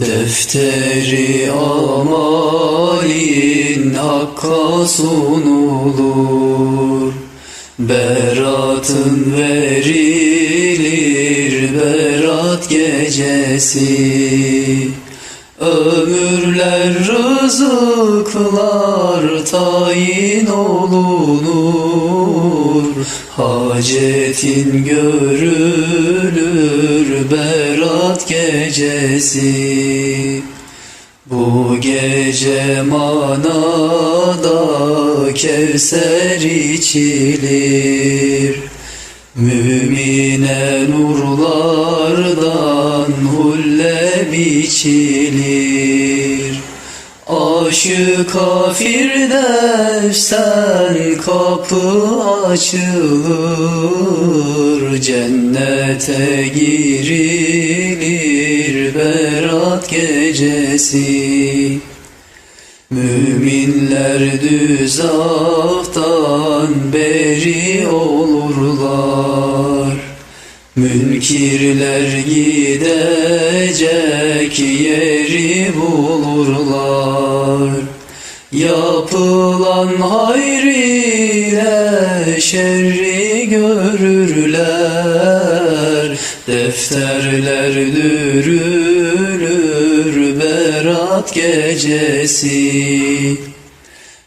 Defteri amalin hakka sunulur. Beratın verilir berat gecesi Ömürler rızıklar tayin olunur. Hacetin görülür berat gecesi. Bu gece manada Kevser içilir Mümine nurlardan hulle biçilir Aşık kafir defsen kapı açılır Cennete girilir berat gecesi. Müminler düzaftan beri olurlar. Münkirler gidecek yeri bulurlar. Yapılan hayr ile şerri görürler. Defterler dürülür berat gecesi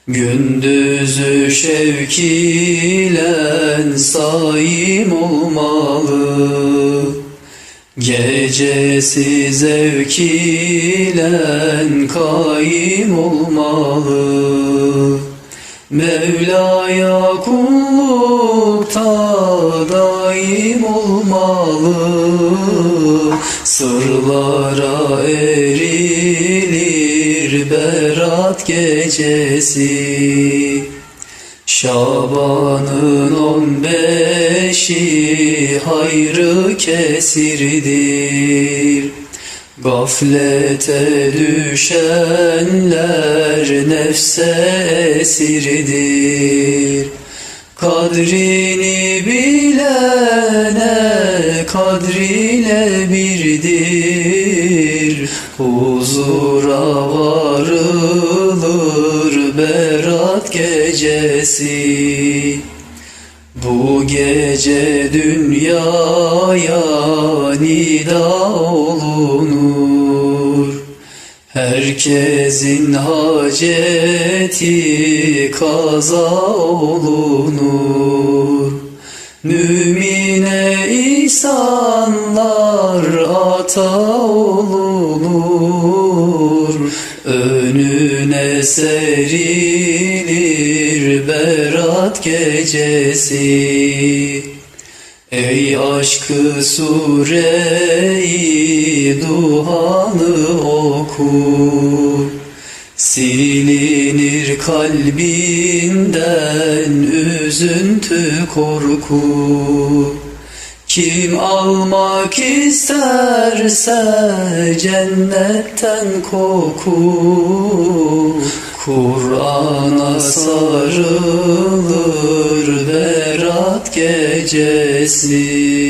Gündüzü şevk ile saim olmalı. Gecesi zevk ile kaim olmalı. Mevla'ya kullukta daim olmalı. Sırlara erilir berat gecesi Şaban'ın on beşi hayrı kesirdir. Gaflete düşenler nefse esirdir. Kadrini bilene kadriyle birdir Huzura varılır berat gecesi. Bu gece dünyaya nida olunur. Herkesin haceti kaza olunur. Mümine ihsanlar ata olunur Önüne serilir berat gecesi. Ey aşkı sureyi duhanı oku. Silinir kalbinden üzüntü korku kim almak isterse cennetten koku Kur'an'a sarılır berat gecesi